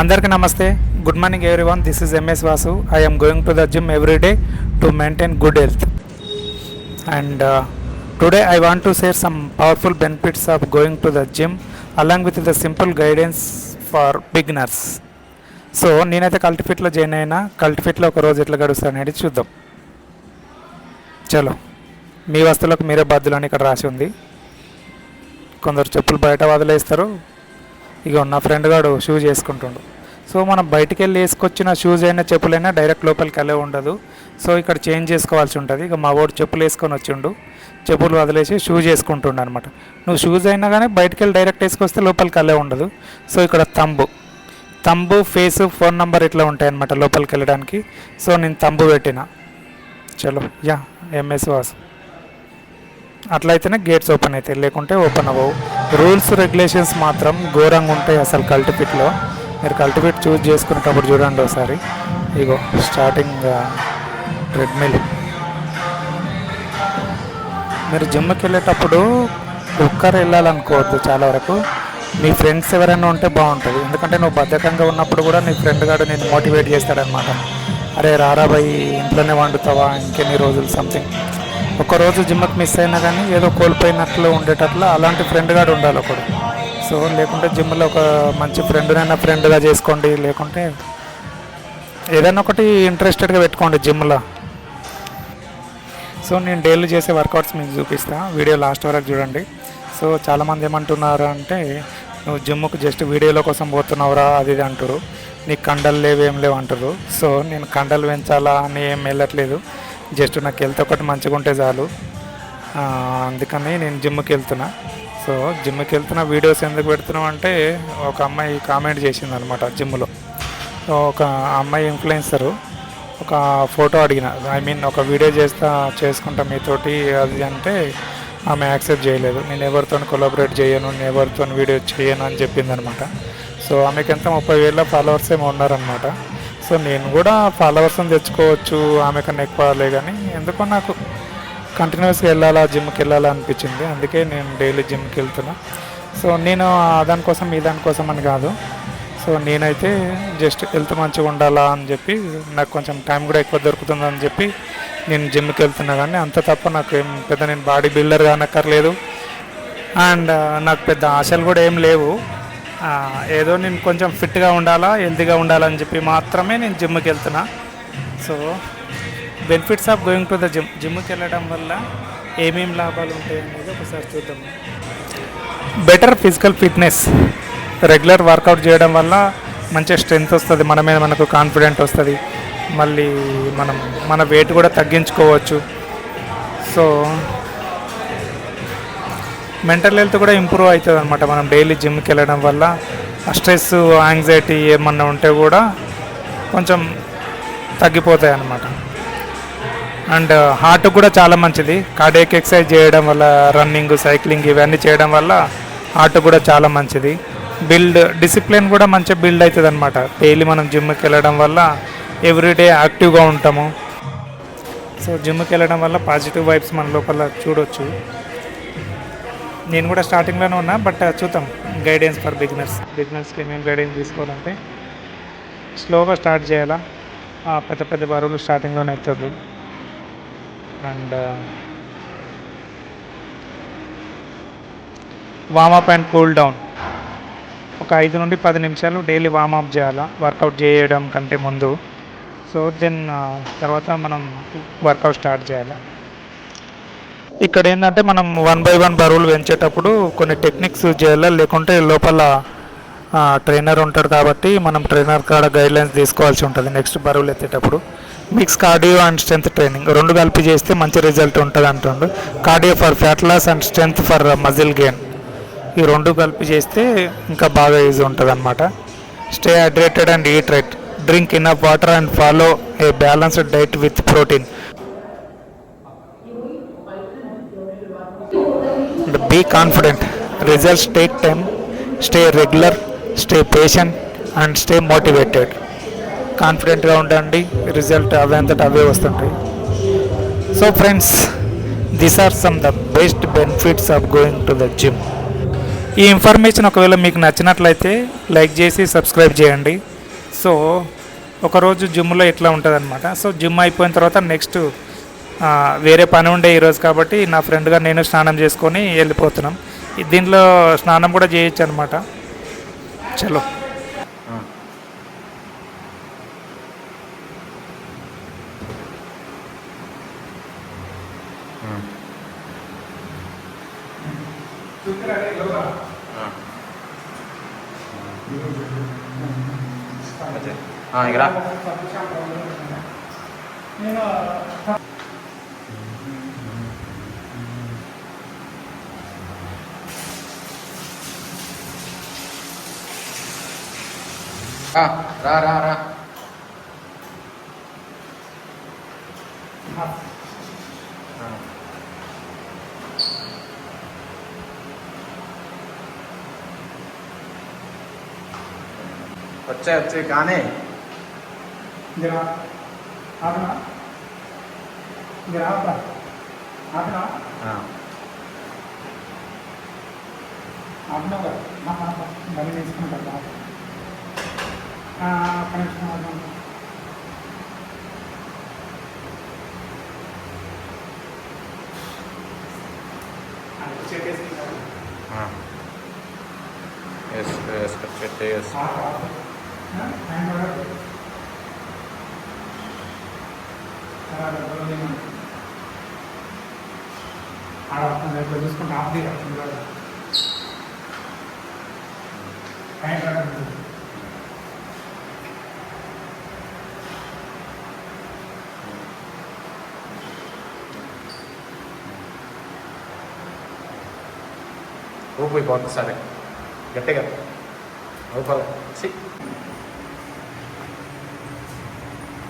అందరికీ నమస్తే. Good morning everyone this is MS Vasu I am going to the gym every day to maintain good health and today I want to share some powerful benefits of going to the gym along with the simple guidance for beginners so నేనైతే కల్టిఫిట్లో join అయినా కల్టిఫిట్లో ఒక రోజు ఎట్లా గడుస్తాను అనేది చూద్దాం. చలో. మీ వస్తువులకు మీరే బాధ్యులు అని ఇక్కడ రాసి ఉంది. కొందరు చెప్పులు బయట వదిలేస్తారు. ఇక నా ఫ్రెండ్ గాడు షూస్ వేసుకుంటుండు సో మనం బయటికి వెళ్ళి వేసుకొచ్చిన షూస్ అయినా చెప్పులైనా డైరెక్ట్ లోపలికి వెళ్ళే ఉండదు. సో ఇక్కడ చేంజ్ చేసుకోవాల్సి ఉంటుంది. ఇక మా వాడు చెప్పులు వేసుకొని వచ్చిండు. చెప్పులు వదిలేసి షూస్ వేసుకుంటుండు అనమాట నువ్వు షూస్ అయినా కానీ బయటికి వెళ్ళి డైరెక్ట్ వేసుకొస్తే లోపలికి వెళ్ళే ఉండదు. సో ఇక్కడ thumb. Thumb face phone number ఇట్లా ఉంటాయన్నమాట లోపలికి వెళ్ళడానికి. సో నేను తంబు పెట్టిన. చలో యా ఎంఎస్ వాసు. అట్లయితేనే గేట్స్ ఓపెన్ అవుతాయి లేకుంటే ఓపెన్ అవ్వవు. రూల్స్ రెగ్యులేషన్స్ మాత్రం ఘోరంగా ఉంటాయి అసలు కల్టిపిట్లో. మీరు కల్టిఫిట్ చూస్ చేసుకునేటప్పుడు చూడండి ఒకసారి. ఇగో స్టార్టింగ్ ట్రెడ్మిల్ uh, మీరు జిమ్కి వెళ్ళేటప్పుడు ఒక్కరు వెళ్ళాలనుకోవద్దు చాలా వరకు. మీ ఫ్రెండ్స్ ఎవరైనా ఉంటే బాగుంటుంది. ఎందుకంటే నువ్వు బద్ధకంగా ఉన్నప్పుడు కూడా నీ ఫ్రెండ్ గాడు నేను మోటివేట్ చేస్తాడనమాట అరే రారా భయ్ ఇంట్లోనే వండుతావా? ఇంకెన్ని రోజులు సంథింగ్ ఒకరోజు జిమ్కి మిస్ అయినా కానీ ఏదో కోల్పోయినట్లు ఉండేటట్లు అలాంటి ఫ్రెండ్ గాడు ఉండాలి ఒకడు. సో లేకుంటే జిమ్లో ఒక మంచి ఫ్రెండ్నైనా ఫ్రెండ్గా చేసుకోండి లేకుంటే ఏదైనా ఒకటి ఇంట్రెస్టెడ్గా పెట్టుకోండి జిమ్లో. సో నేను డైలీ చేసే వర్కౌట్స్ మీకు చూపిస్తా. వీడియో లాస్ట్ వరకు చూడండి. సో చాలామంది ఏమంటున్నారు అంటే నువ్వు జిమ్కి జస్ట్ వీడియోల కోసం పోతున్నావురా అది ఇది అంటారు. నీకు కండలు లేవు ఏం లేవు అంటారు. సో నేను కండలు పెంచాలా అని ఏం వెళ్ళట్లేదు. జస్ట్ నాకు హెల్త్ ఒకటి మంచిగా ఉంటే చాలు. అందుకని నేను జిమ్కి వెళ్తున్నా. సో జిమ్కి వెళ్తున్న వీడియోస్ ఎందుకు పెడుతున్నావు అంటే ఒక అమ్మాయి కామెంట్ చేసింది అనమాట జిమ్లో. ఒక అమ్మాయి ఇన్ఫ్లుయెన్సరు ఒక ఫోటో అడిగిన. ఐ మీన్ ఒక వీడియో చేస్తా చేసుకుంటా మీతోటి అది అంటే ఆమె యాక్సెప్ట్ చేయలేదు. నేను ఎవరితో కొలాబరేట్ చేయను నేను ఎవరితో వీడియో చేయను అని చెప్పిందనమాట సో ఆమెకి ఎంత ముప్పై వేల ఫాలోవర్స్ ఏమో ఉన్నారనమాట సో నేను కూడా ఫాలోవర్స్ని తెచ్చుకోవచ్చు ఆమె కన్నా ఎక్కువ ఎక్కువలే కానీ ఎందుకో నాకు కంటిన్యూస్గా వెళ్ళాలా జిమ్కి వెళ్ళాలా అనిపించింది. అందుకే నేను డైలీ జిమ్కి వెళ్తున్నా. సో నేను ఆ దానికోసం ఈ దానికోసం అని కాదు. సో నేనైతే జస్ట్ హెల్త్ మంచిగా ఉండాలా అని చెప్పి నాకు కొంచెం టైం కూడా ఎక్కువ దొరుకుతుంది అని చెప్పి నేను జిమ్కి వెళ్తున్నా కానీ అంత తప్ప నాకు ఏం పెద్ద నేను బాడీ బిల్డర్ కానక్కర్లేదు. అండ్ నాకు పెద్ద ఆశలు కూడా ఏం లేవు. ఏదో నేను కొంచెం ఫిట్గా ఉండాలా హెల్తీగా ఉండాలని చెప్పి మాత్రమే నేను జిమ్కి వెళ్తున్నా. So benefits of going to the gym జిమ్కి వెళ్ళడం వల్ల ఏమేం లాభాలు ఉంటాయి అనేది ఒకసారి చూద్దాం. Better physical fitness regular workout చేయడం వల్ల మంచి స్ట్రెంగ్త్ వస్తుంది మన మీద మనకు కాన్ఫిడెంట్ వస్తుంది. మళ్ళీ మనం మన వెయిట్ కూడా తగ్గించుకోవచ్చు. సో మెంటల్ హెల్త్ కూడా ఇంప్రూవ్ అవుతుంది అనమాట మనం డైలీ జిమ్కి వెళ్ళడం వల్ల. స్ట్రెస్ యాంగ్జైటీ ఏమన్నా ఉంటే కూడా కొంచెం తగ్గిపోతాయి అన్నమాట అండ్ హార్ట్ uh, కూడా చాలా మంచిది. కార్డియక్ ఎక్సర్సైజ్ చేయడం వల్ల రన్నింగ్ సైక్లింగ్ ఇవన్నీ చేయడం వల్ల హార్ట్ కూడా చాలా మంచిది. బిల్డ్ డిసిప్లిన్ కూడా మంచిగా బిల్డ్ అవుతుంది అనమాట డైలీ మనం జిమ్కి వెళ్ళడం వల్ల ఎవ్రీడే యాక్టివ్గా ఉంటాము. సో జిమ్కి వెళ్ళడం వల్ల పాజిటివ్ వైబ్స్ మన లోపల చూడొచ్చు. నేను కూడా స్టార్టింగ్లోనే ఉన్నా బట్ uh, చూద్దాం. గైడెన్స్ ఫర్ బిగినర్స్ బిగినర్స్కి ఏమేమి గైడెన్స్ తీసుకోవాలంటే స్లోగా స్టార్ట్ చేయాలా? పెద్ద పెద్ద బరువులు స్టార్టింగ్లోనే ఎత్తద్దు. And warm up and cool down ఒక ఐదు నుండి పది నిమిషాలు డైలీ వామప్ చేయాలా? వర్కౌట్ చేయడం కంటే ముందు. సో దెన్ uh, తర్వాత మనం వర్కౌట్ స్టార్ట్ చేయాలి? ఇక్కడ ఏంటంటే మనం వన్ బై వన్ బరువులు పెంచేటప్పుడు కొన్ని టెక్నిక్స్ యూజ్ చేయాలి? లేకుంటే లోపల ట్రైనర్ ఉంటాడు కాబట్టి మనం ట్రైనర్ కాడ గైడ్లైన్స్ తీసుకోవాల్సి ఉంటుంది. నెక్స్ట్ బరువులు ఎత్తేటప్పుడు. Mix cardio and strength training రెండు కలిపి చేస్తే మంచి రిజల్ట్ ఉంటుంది అంటుండు. Cardio for fat loss and strength for muscle gain ఈ రెండు కలిపి చేస్తే ఇంకా బాగా ఈజీ ఉంటుంది అనమాట stay hydrated and eat right drink enough water and follow a balanced diet with protein be confident results take time stay regular stay patient and stay motivated కాన్ఫిడెంట్గా ఉండండి. రిజల్ట్ అవే అంతటా అవే వస్తుంటాయి. So friends this are some the best benefits of going to the gym ఈ information ఒకవేళ మీకు నచ్చినట్లయితే లైక్ చేసి సబ్స్క్రైబ్ చేయండి. సో ఒకరోజు జిమ్లో ఎట్లా ఉంటుంది అనమాట సో జిమ్ అయిపోయిన తర్వాత నెక్స్ట్ వేరే పని ఉండే ఈరోజు కాబట్టి నా ఫ్రెండ్గా నేను స్నానం చేసుకొని వెళ్ళిపోతున్నాం. ఈ- దీంట్లో స్నానం కూడా చేయొచ్చు అనమాట చలో ఇక్కడ हाँ, रा रा रा। रा अच्छे अच्छे गाने। जरा अपना जरा अपना हाँ। मैं इसमें करता हूँ వచ్చే కానీ ఎస్ ఎస్ చెట్టు ఎస్ చూసుకుంటా ఆఫ్ ఊపిపోతుంది సరే. గట్టిగా. ఊపాలి